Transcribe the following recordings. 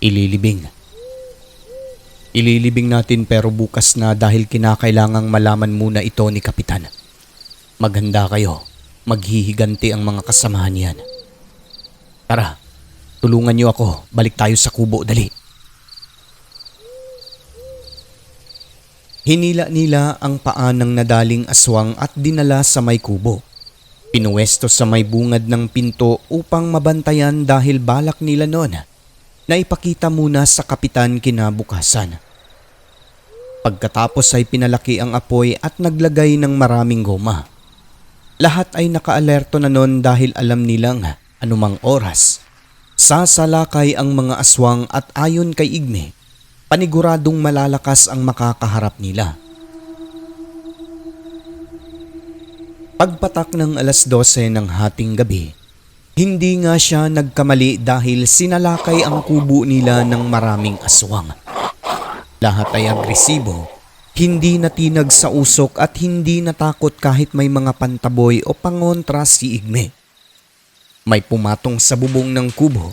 Ililibing. Ililibing natin pero bukas na dahil kinakailangang malaman muna ito ni Kapitan. Maghanda kayo. Maghihiganti ang mga kasamahan niyan. Tara, tulungan niyo ako. Balik tayo sa kubo, dali. Hinila nila ang paa ng nadaling aswang at dinala sa may kubo. Pinuwesto sa may bungad ng pinto upang mabantayan dahil balak nila noon na ipakita muna sa kapitan kinabukasan. Pagkatapos ay pinalaki ang apoy at naglagay ng maraming goma. Lahat ay nakaalerto na noon dahil alam nilang anumang oras. Sasalakay ang mga aswang at ayon kay Igme, paniguradong malalakas ang makakaharap nila. Pagpatak ng alas 12 ng hating gabi, hindi nga siya nagkamali dahil sinalakay ang kubo nila ng maraming aswang. Lahat ay agresibo, hindi natinag sa usok at hindi natakot kahit may mga pantaboy o pangontra si Igme. May pumatong sa bubong ng kubo.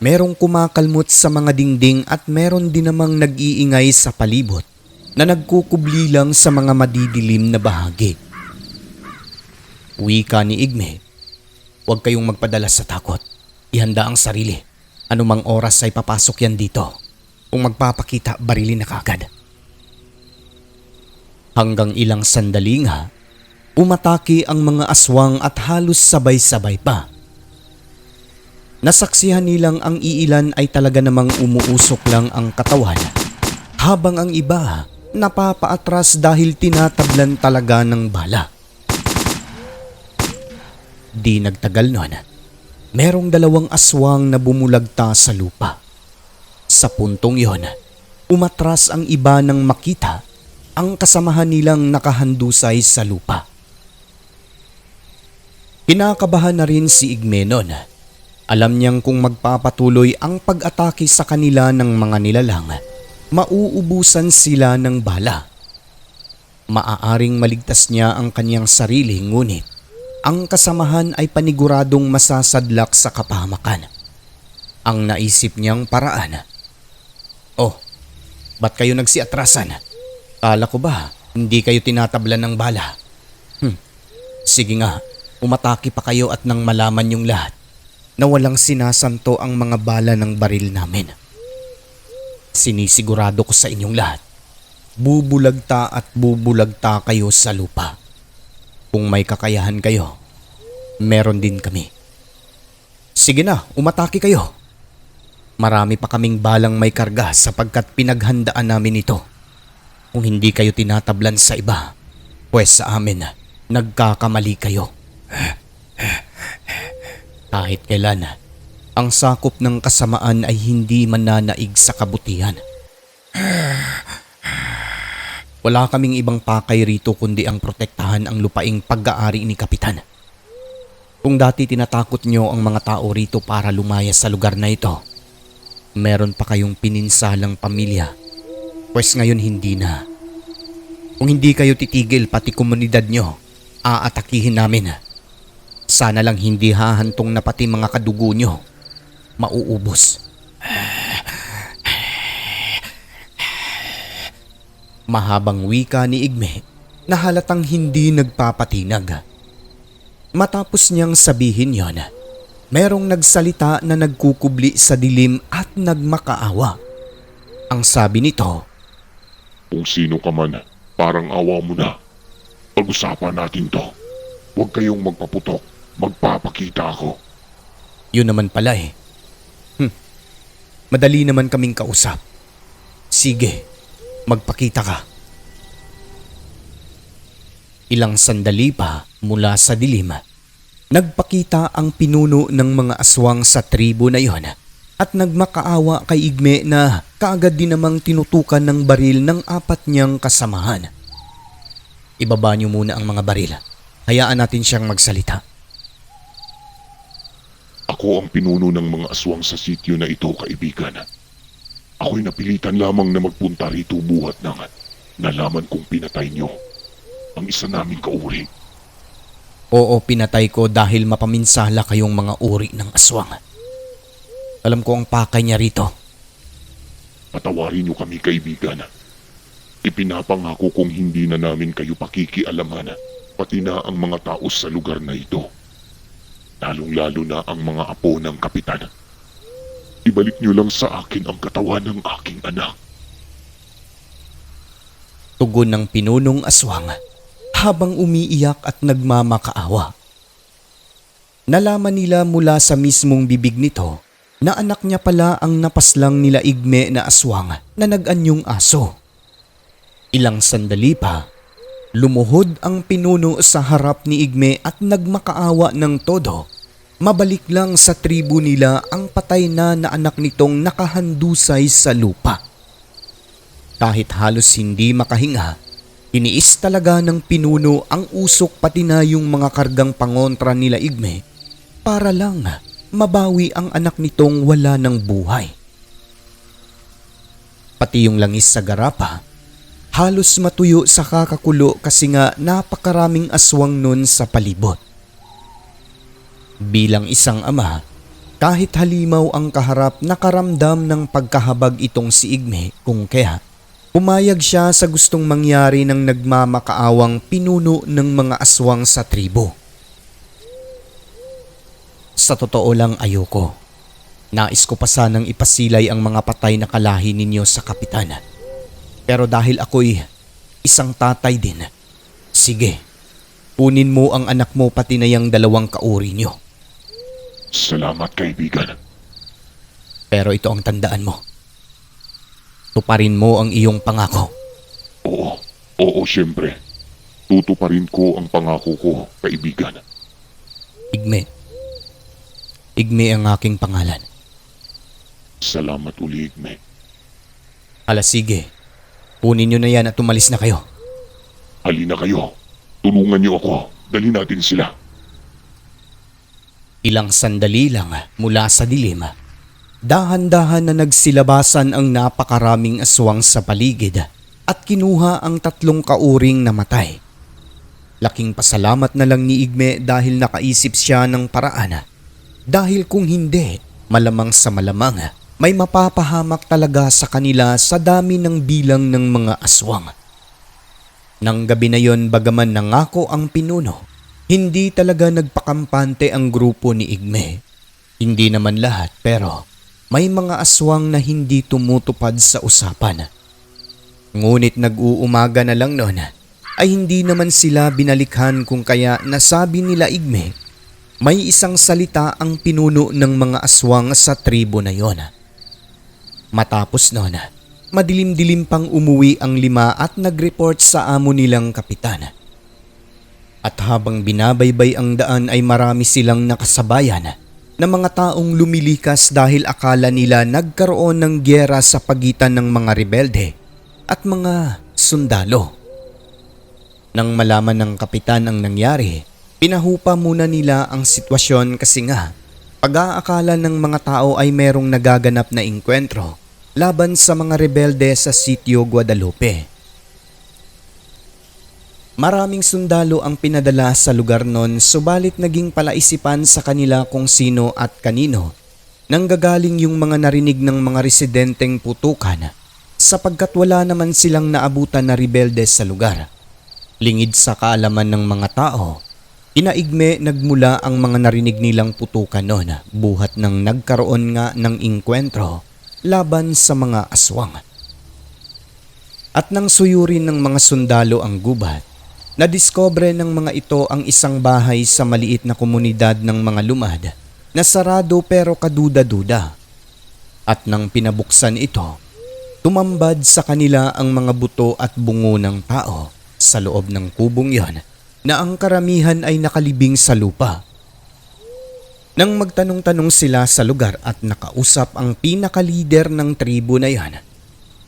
Merong kumakalmot sa mga dingding at meron din namang nag-iingay sa palibot na nagkukubli lang sa mga madidilim na bahagi. Wika ni Igme, huwag kayong magpadala sa takot. Ihanda ang sarili. Anumang oras ay papasok yan dito. Kung magpapakita, barilin na kagad. Hanggang ilang sandali nga, umatake ang mga aswang at halos sabay-sabay pa. Nasaksihan nilang ang iilan ay talaga namang umuusok lang ang katawan, habang ang iba napapaatras dahil tinatablan talaga ng bala. Di nagtagal nun, merong dalawang aswang na bumulagta sa lupa. Sa puntong yon, umatras ang iba nang makita ang kasamahan nilang nakahandusay sa lupa. Kinakabahan na rin si Igmenon. Alam niyang kung magpapatuloy ang pag-atake sa kanila ng mga nilalang, mauubusan sila ng bala. Maaaring maligtas niya ang kanyang sarili ngunit ang kasamahan ay paniguradong masasadlak sa kapahamakan. Ang naisip niyang paraan. Oh, ba't kayo nagsiatrasan? Kala ko ba hindi kayo tinatablan ng bala? Hmm, sige nga, umatake pa kayo at nang malaman yung lahat na walang sinasanto ang mga bala ng baril namin. Sinisigurado ko sa inyong lahat, bubulagta at bubulagta kayo sa lupa. Kung may kakayahan kayo, meron din kami. Sige na, umatake kayo. Marami pa kaming balang may karga sapagkat pinaghandaan namin ito. Kung hindi kayo tinatablan sa iba, pues sa amin, nagkakamali kayo. Kahit kailan, ang sakop ng kasamaan ay hindi mananaig sa kabutihan. Wala kaming ibang pakay rito kundi ang protektahan ang lupaing pag-aari ni Kapitan. Kung dati tinatakot nyo ang mga tao rito para lumaya sa lugar na ito, meron pa kayong pininsalang pamilya, pues ngayon hindi na. Kung hindi kayo titigil pati komunidad nyo, aatakihin namin. Sana lang hindi hahantong na pati mga kadugo nyo. Mauubos. Mahabang wika ni Igme na halatang hindi nagpapatinag. Matapos niyang sabihin yon, merong nagsalita na nagkukubli sa dilim at nagmakaawa. Ang sabi nito, Kung sino ka man, parang awa mo na. Pag-usapan natin to. Huwag kayong magpaputok. Magpapakita ako. yun naman pala eh. Hm, madali naman kaming kausap. Sige, magpakita ka. Ilang sandali pa mula sa dilim, nagpakita ang pinuno ng mga aswang sa tribo na iyon at nagmakaawa kay Igme na kaagad din namang tinutukan ng baril ng apat niyang kasamahan. Ibaba niyo muna ang mga baril. Hayaan natin siyang magsalita. Ako ang pinuno ng mga aswang sa sityo na ito, kaibigan. Ako'y napilitan lamang na magpunta rito buhat ng nalaman kong pinatay niyo ang isa naming kauri. Oo, pinatay ko dahil mapaminsala kayong mga uri ng aswang. Alam ko ang pakay niya rito. Patawarin niyo kami kaibigan. Ipinapangako kong hindi na namin kayo pakikialaman, pati na ang mga tao sa lugar na ito. Lalong-lalo na ang mga apo ng kapitan. Ibalik niyo lang sa akin ang katawan ng aking anak. Tugon ng pinunong aswang habang umiiyak at nagmamakaawa. Nalaman nila mula sa mismong bibig nito na anak niya pala ang napaslang nila igme na aswang na nag-anyong aso. Ilang sandali pa, lumuhod ang pinuno sa harap ni Igme at nagmakaawa ng todo. Mabalik lang sa tribu nila ang patay na na anak nitong nakahandusay sa lupa. Kahit halos hindi makahinga, iniis talaga ng pinuno ang usok pati na yung mga kargang pangontra nila Igme para lang mabawi ang anak nitong wala ng buhay. Pati yung langis sa garapa, halos matuyo sa kakakulo kasi nga napakaraming aswang nun sa palibot. Bilang isang ama, kahit halimaw ang kaharap nakaramdam ng pagkahabag itong si Igme kung kaya pumayag siya sa gustong mangyari ng nagmamakaawang pinuno ng mga aswang sa tribo. Sa totoo lang ayoko. Nais ko pa sanang ipasilay ang mga patay na kalahi ninyo sa kapitan. Pero dahil ako'y isang tatay din, sige, punin mo ang anak mo pati na yung dalawang kauri nyo. Salamat kaibigan. Pero ito ang tandaan mo. Tuparin mo ang iyong pangako. Oo, oo siyempre. Tutuparin ko ang pangako ko, kaibigan. Igme. Igme ang aking pangalan. Salamat uli, Igme. Ala sige, punin nyo na yan at tumalis na kayo. Halina kayo. Tulungan niyo ako. Dali natin sila. Ilang sandali lang mula sa dilim, dahan-dahan na nagsilabasan ang napakaraming aswang sa paligid at kinuha ang tatlong kauring namatay. Laking pasalamat na lang ni Igme dahil nakaisip siya ng paraan. Dahil kung hindi, malamang sa malamang, may mapapahamak talaga sa kanila sa dami ng bilang ng mga aswang. Nang gabi na yon bagaman nangako ang pinuno, hindi talaga nagpakampante ang grupo ni Igme. Hindi naman lahat pero may mga aswang na hindi tumutupad sa usapan. Ngunit nag-uumaga na lang noon ay hindi naman sila binalikhan kung kaya nasabi nila Igme may isang salita ang pinuno ng mga aswang sa tribo na yon. Matapos noon, madilim-dilim pang umuwi ang lima at nag-report sa amo nilang kapitan. At habang binabaybay ang daan ay marami silang nakasabayan na mga taong lumilikas dahil akala nila nagkaroon ng gyera sa pagitan ng mga rebelde at mga sundalo. Nang malaman ng kapitan ang nangyari, pinahupa muna nila ang sitwasyon kasi nga pag-aakala ng mga tao ay merong nagaganap na inkwentro laban sa mga rebelde sa sitio Guadalupe. Maraming sundalo ang pinadala sa lugar nun subalit naging palaisipan sa kanila kung sino at kanino nang gagaling yung mga narinig ng mga residenteng putukan sapagkat wala naman silang naabutan na rebelde sa lugar. Lingid sa kaalaman ng mga tao, inaigme nagmula ang mga narinig nilang putukan noon buhat ng nagkaroon nga ng inkwentro laban sa mga aswang. At nang suyurin ng mga sundalo ang gubat, Nadiskobre ng mga ito ang isang bahay sa maliit na komunidad ng mga lumad na sarado pero kaduda-duda. At nang pinabuksan ito, tumambad sa kanila ang mga buto at bungo ng tao sa loob ng kubong yon na ang karamihan ay nakalibing sa lupa. Nang magtanong-tanong sila sa lugar at nakausap ang pinakalider ng tribo na yan,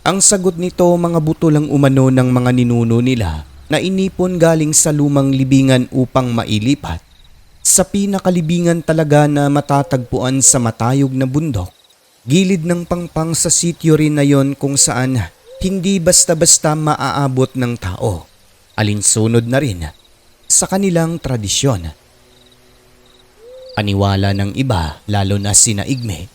ang sagot nito mga buto lang umano ng mga ninuno nila na inipon galing sa lumang libingan upang mailipat sa pinakalibingan talaga na matatagpuan sa matayog na bundok. Gilid ng pangpang sa sityo rin na yon kung saan hindi basta-basta maaabot ng tao. Alinsunod na rin sa kanilang tradisyon. Paniwala ng iba, lalo na sina Igme,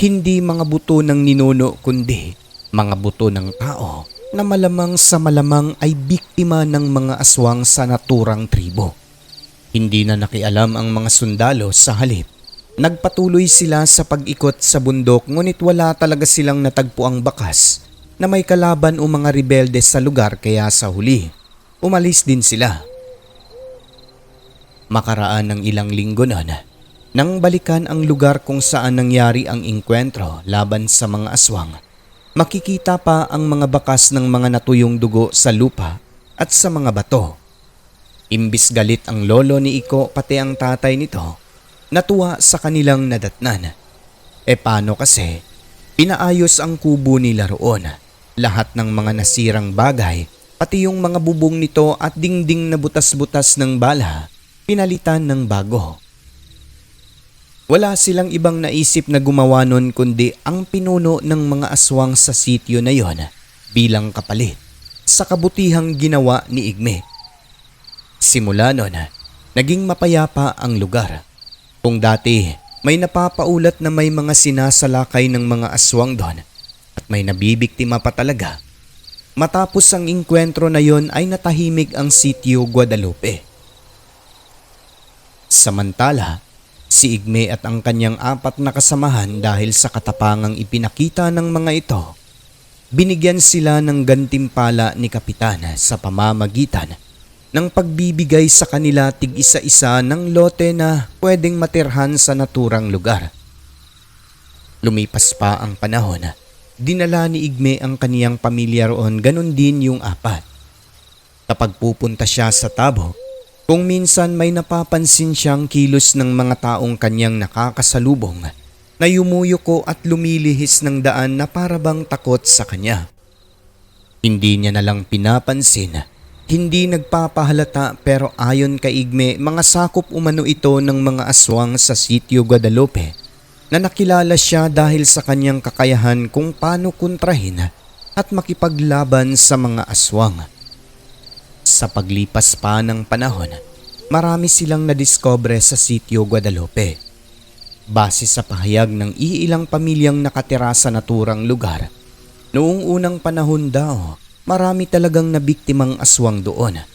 Hindi mga buto ng ninuno kundi mga buto ng tao na malamang sa malamang ay biktima ng mga aswang sa naturang tribo. Hindi na nakialam ang mga sundalo sa halip. Nagpatuloy sila sa pag-ikot sa bundok ngunit wala talaga silang natagpuang bakas na may kalaban o mga rebelde sa lugar kaya sa huli. Umalis din sila. Makaraan ng ilang linggo noon, nang balikan ang lugar kung saan nangyari ang inkwentro laban sa mga aswang, makikita pa ang mga bakas ng mga natuyong dugo sa lupa at sa mga bato. Imbis galit ang lolo ni Iko pati ang tatay nito, natuwa sa kanilang nadatnan. E paano kasi, pinaayos ang kubo nila roon. Lahat ng mga nasirang bagay, pati yung mga bubong nito at dingding na butas-butas ng bala, pinalitan ng bago. Wala silang ibang naisip na gumawa nun kundi ang pinuno ng mga aswang sa sityo na yon bilang kapalit sa kabutihang ginawa ni Igme. Simula nun, naging mapayapa ang lugar. Kung dati may napapaulat na may mga sinasalakay ng mga aswang doon at may nabibiktima pa talaga, matapos ang inkwentro na yon ay natahimik ang sityo Guadalupe. Samantala, si Igme at ang kanyang apat na kasamahan dahil sa katapangang ipinakita ng mga ito, binigyan sila ng gantimpala ni Kapitan sa pamamagitan ng pagbibigay sa kanila tig isa-isa ng lote na pwedeng matirhan sa naturang lugar. Lumipas pa ang panahon, dinala ni Igme ang kaniyang pamilya roon ganon din yung apat. Kapag pupunta siya sa tabo, kung minsan may napapansin siyang kilos ng mga taong kanyang nakakasalubong na yumuyuko at lumilihis ng daan na parabang takot sa kanya. Hindi niya nalang pinapansin, hindi nagpapahalata pero ayon kay Igme mga sakop umano ito ng mga aswang sa sitio Guadalupe na nakilala siya dahil sa kanyang kakayahan kung paano kontrahin at makipaglaban sa mga aswang. Sa paglipas pa ng panahon, marami silang nadiskobre sa sitio Guadalupe. Base sa pahayag ng iilang pamilyang nakatira sa naturang lugar, noong unang panahon daw, marami talagang nabiktimang aswang doon.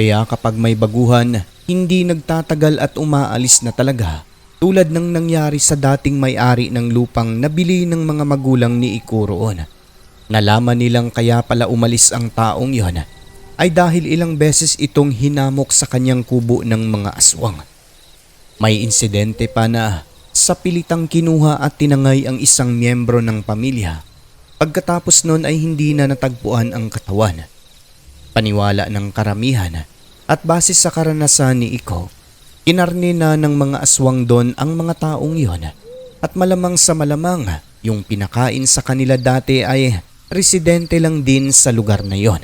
Kaya kapag may baguhan, hindi nagtatagal at umaalis na talaga tulad ng nangyari sa dating may-ari ng lupang nabili ng mga magulang ni Iko roon. Nalaman nilang kaya pala umalis ang taong yon ay dahil ilang beses itong hinamok sa kanyang kubo ng mga aswang. May insidente pa na sa pilitang kinuha at tinangay ang isang miyembro ng pamilya. Pagkatapos nun ay hindi na natagpuan ang katawan. Paniwala ng karamihan at base sa karanasan ni Iko, kinarni na ng mga aswang doon ang mga taong yon at malamang sa malamang yung pinakain sa kanila dati ay residente lang din sa lugar na yon.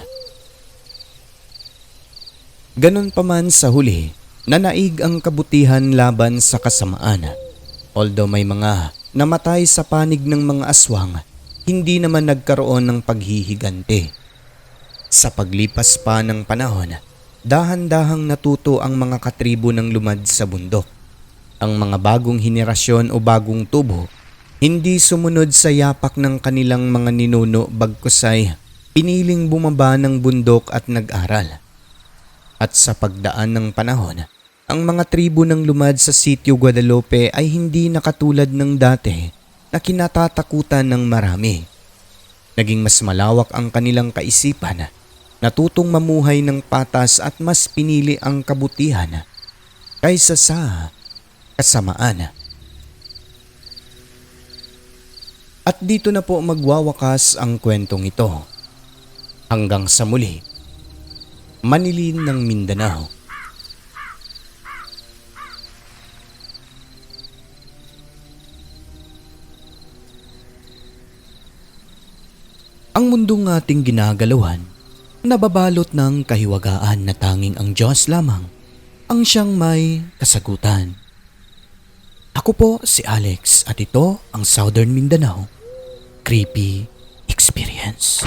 Ganon pa man sa huli, nanaig ang kabutihan laban sa kasamaan. Although may mga namatay sa panig ng mga aswang, hindi naman nagkaroon ng paghihigante. Sa paglipas pa ng panahon, dahan-dahang natuto ang mga katribo ng lumad sa bundok. Ang mga bagong henerasyon o bagong tubo, hindi sumunod sa yapak ng kanilang mga ninuno bagkus ay piniling bumaba ng bundok at nag-aral. At sa pagdaan ng panahon, ang mga tribo ng lumad sa sitio Guadalupe ay hindi nakatulad ng dati na kinatatakutan ng marami. Naging mas malawak ang kanilang kaisipan, natutong mamuhay ng patas at mas pinili ang kabutihan kaysa sa kasamaan. At dito na po magwawakas ang kwentong ito. Hanggang sa muli. Manilin ng Mindanao. Ang mundong ating ginagalawan, nababalot ng kahiwagaan na tanging ang Diyos lamang ang siyang may kasagutan. Ako po si Alex at ito ang Southern Mindanao Creepy Experience.